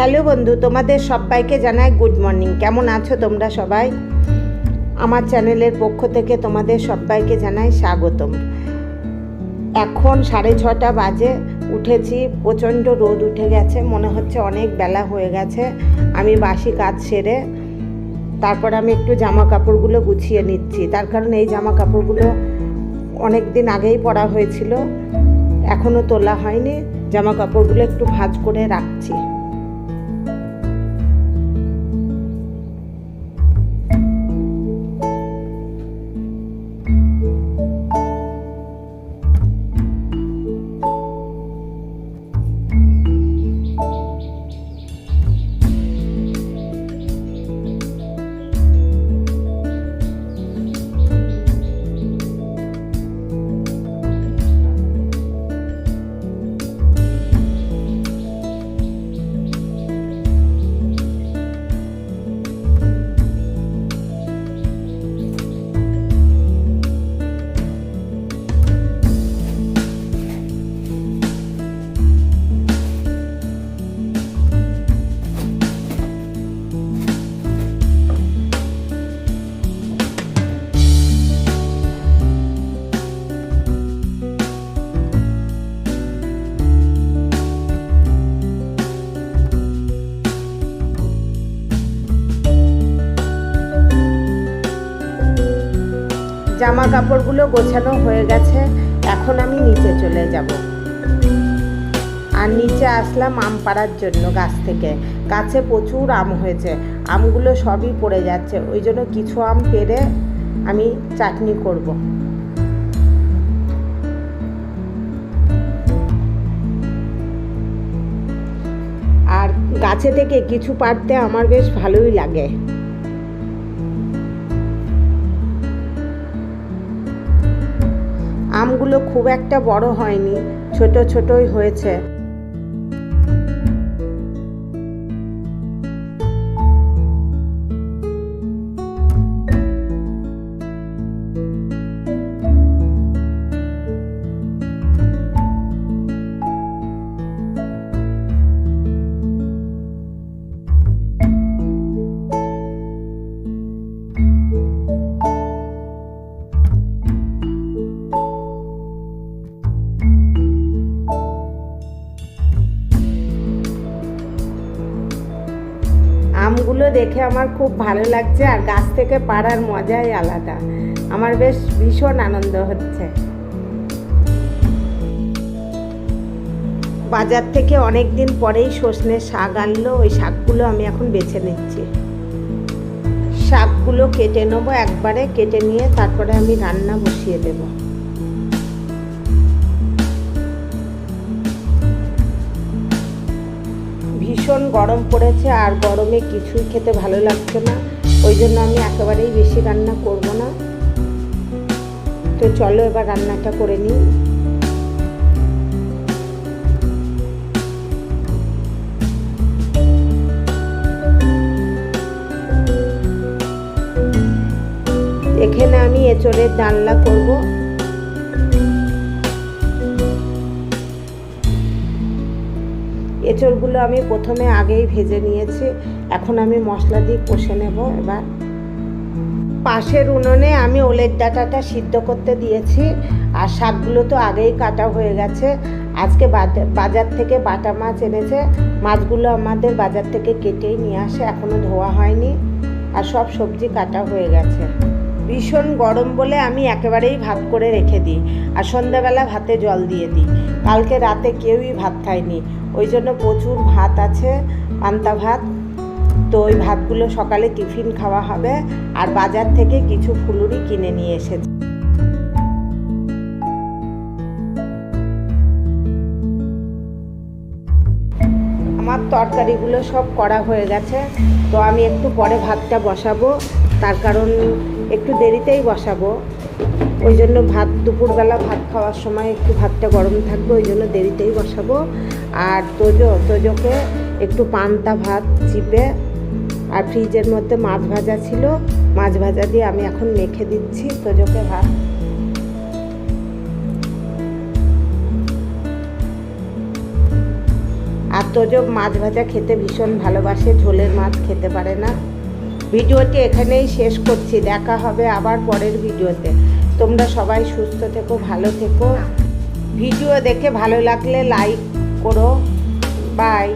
Hello বন্ধু, তোমাদের সবাইকে জানাই গুড মর্নিং। কেমন আছো তোমরা সবাই? আমার চ্যানেলের পক্ষ থেকে তোমাদের সবাইকে জানাই স্বাগতম। এখন সাড়ে ছটা বাজে, উঠেছি, প্রচণ্ড রোদ উঠে গেছে, মনে হচ্ছে অনেক বেলা হয়ে গেছে। আমি বাসি কাজ সেরে, তারপর আমি একটু জামা কাপড়গুলো গুছিয়ে নিচ্ছি। তার কারণ এই জামা কাপড়গুলো অনেক দিন আগেই পরা হয়েছিল এখনও তোলা হয়নি। জামা কাপড়গুলো একটু ভাঁজ করে রাখছি। জামা কাপড়গুলো গোছানো হয়ে গেছে, এখন আমি নিচে চলে যাব। আর নিচে আসলাম আম পাড়ার জন্য গাছ থেকে। গাছে প্রচুর আম হয়েছে, আমগুলো সবই পড়ে যাচ্ছে, ওই জন্য কিছু আম পেরে আমি চাটনি করব। আর গাছে থেকে কিছু পাড়তে আমার বেশ ভালোই লাগে। আমগুলো খুব একটা বড় হয়নি ছোট ছোটই হয়েছে। আমগুলো দেখে আমার খুব ভালো লাগছে আর গাছ থেকে পাড়ার মজাই আলাদা। আমার বেশ ভীষণ আনন্দ হচ্ছে। বাজার থেকে অনেক দিন পরেই সর্ষে শাক আনলো, ওই শাকগুলো আমি এখন বেছে নিচ্ছি। শাকগুলো কেটে নেব, একবারে কেটে নিয়ে তারপরে আমি রান্না বসিয়ে দেবো। ভীষণ গরম পড়েছে আর গরমে কিছুই খেতে ভালো লাগছে না। ওই জন্য আমি একেবারেই বেশি রান্না করব না। তো চলো এবার রান্নাটা করে নিই। এখানে আমি এঁচড়ের ডালনা করব। এঁচড়গুলো আমি প্রথমে আগেই ভেজে নিয়েছি। এখন আমি মশলা দিয়ে কষে নেব এবার। পাশের উনুনে আমি ওলের ডাটাটা সিদ্ধ করতে দিয়েছি। আর শাকগুলো তো আগেই কাটা হয়ে গেছে। আজকে বাজার থেকে বাটা মাছ এনেছে। মাছগুলো আমাদের বাজার থেকে কেটেই নিয়ে আসে। এখনও ধোয়া হয়নি। আর সব সবজি কাটা হয়ে গেছে। ভীষণ গরম বলে আমি একেবারেই ভাত করে রেখে দিই আর সন্ধ্যাবেলা ভাতে জল দিয়ে দিই। কালকে রাতে কেউই ভাত খায়নি। ওই জন্য প্রচুর ভাত আছে, পান্তা ভাত। তো ওই ভাতগুলো সকালে টিফিন খাওয়া হবে আর বাজার থেকে কিছু ফুলুরি কিনে নিয়ে এসেছে। আমার তরকারিগুলো সব করা হয়ে গেছে। তো আমি একটু পরে ভাতটা বসাবো। তার কারণ একটু দেরিতেই বসাবো। ওই জন্য ভাত দুপুরবেলা ভাত খাওয়ার সময় একটু ভাতটা গরম থাকবে, ওই জন্য দেরিতেই বসাবো। আর তোজো, তোজোকে একটু পান্তা ভাত চিপে আর ফ্রিজের মধ্যে মাছ ভাজা ছিল, মাছ ভাজা দিয়ে আমি এখন মেখে দিচ্ছি তোজোকে ভাত। আর তোজব মাছ ভাজা খেতে ভীষণ ভালোবাসে, ঝোলের মাছ খেতে পারে না। ভিডিওটি এখানেই শেষ করছি। দেখা হবে আবার পরের ভিডিওতে। তোমরা সবাই সুস্থ থেকো, ভালো থেকো। ভিডিও দেখে ভালো লাগলে লাইক করো। বাই